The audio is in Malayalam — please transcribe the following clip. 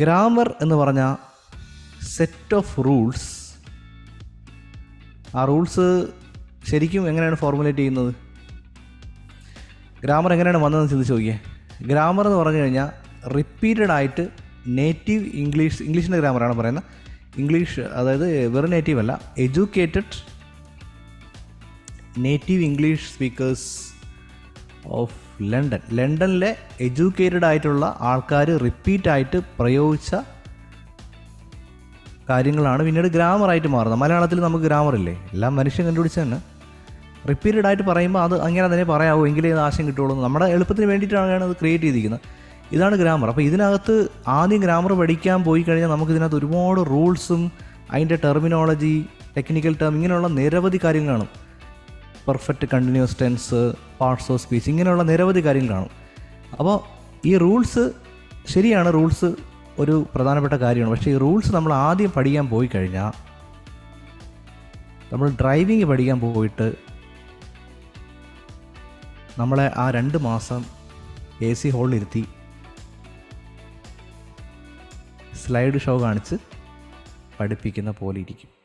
ഗ്രാമർ എന്ന് പറഞ്ഞ സെറ്റ് ഓഫ് റൂൾസ് ആ റൂൾസ് ശരിക്കും എങ്ങനെയാണ് ഫോർമുലേറ്റ് ചെയ്യുന്നത്? ഗ്രാമർ എങ്ങനെയാണ് വന്നതെന്ന് ചിന്തിച്ച് നോക്കിയേ. ഗ്രാമർ എന്ന് പറഞ്ഞു കഴിഞ്ഞാൽ റിപ്പീറ്റഡ് ആയിട്ട് നേറ്റീവ് ഇംഗ്ലീഷ് ഇംഗ്ലീഷിന്റെ ഗ്രാമറാണ് പറയുന്നത്. ഇംഗ്ലീഷ് അതായത് വെറും നേറ്റീവ് അല്ല educated native English speakers of London. ലണ്ടനിലെ എഡ്യൂക്കേറ്റഡ് ആയിട്ടുള്ള ആൾക്കാർ റിപ്പീറ്റ് ആയിട്ട് പ്രയോഗിച്ച കാര്യങ്ങളാണ് പിന്നീട് ഗ്രാമറായിട്ട് മാറുന്നത്. മലയാളത്തിൽ നമുക്ക് ഗ്രാമറില്ലേ എല്ലാം മനുഷ്യൻ കണ്ടുപിടിച്ച തന്നെ. റിപ്പീറ്റഡ് ആയിട്ട് പറയുമ്പോൾ അത് അങ്ങനെ തന്നെ പറയാവൂ. എങ്കിലേ ആശയം കിട്ടുള്ളൂ. നമ്മുടെ എളുപ്പത്തിന് വേണ്ടിയിട്ടാണ് അത് ക്രിയേറ്റ് ചെയ്തിരിക്കുന്നത്. ഇതാണ് ഗ്രാമർ അപ്പോൾ ഇതിനകത്ത് ആദ്യം ഗ്രാമർ പഠിക്കാൻ പോയി കഴിഞ്ഞാൽ നമുക്ക് ഇതിനകത്ത് ഒരുപാട് റൂൾസും അതിന്റെ ടെർമിനോളജി ടെക്നിക്കൽ ടേം ഇങ്ങനെയുള്ള നിരവധി കാര്യങ്ങളാണ് perfect continuous tense parts of speech ഇങ്ങനെയുള്ള നിരവധി കാര്യങ്ങൾ കാണും. അപ്പോൾ ഈ റൂൾസ് ശരിയാണ് റൂൾസ് ഒരു പ്രധാനപ്പെട്ട കാര്യമാണ്. പക്ഷേ ഈ റൂൾസ് നമ്മൾ ആദ്യം പഠിക്കാൻ പോയി കഴിഞ്ഞാൽ നമ്മൾ ഡ്രൈവിംഗ് പഠിക്കാൻ പോയിട്ട് നമ്മളെ ആ രണ്ട് മാസം എ സി ഹോളിലിരുത്തി സ്ലൈഡ് ഷോ കാണിച്ച് പഠിപ്പിക്കുന്ന പോലെ ഇരിക്കും.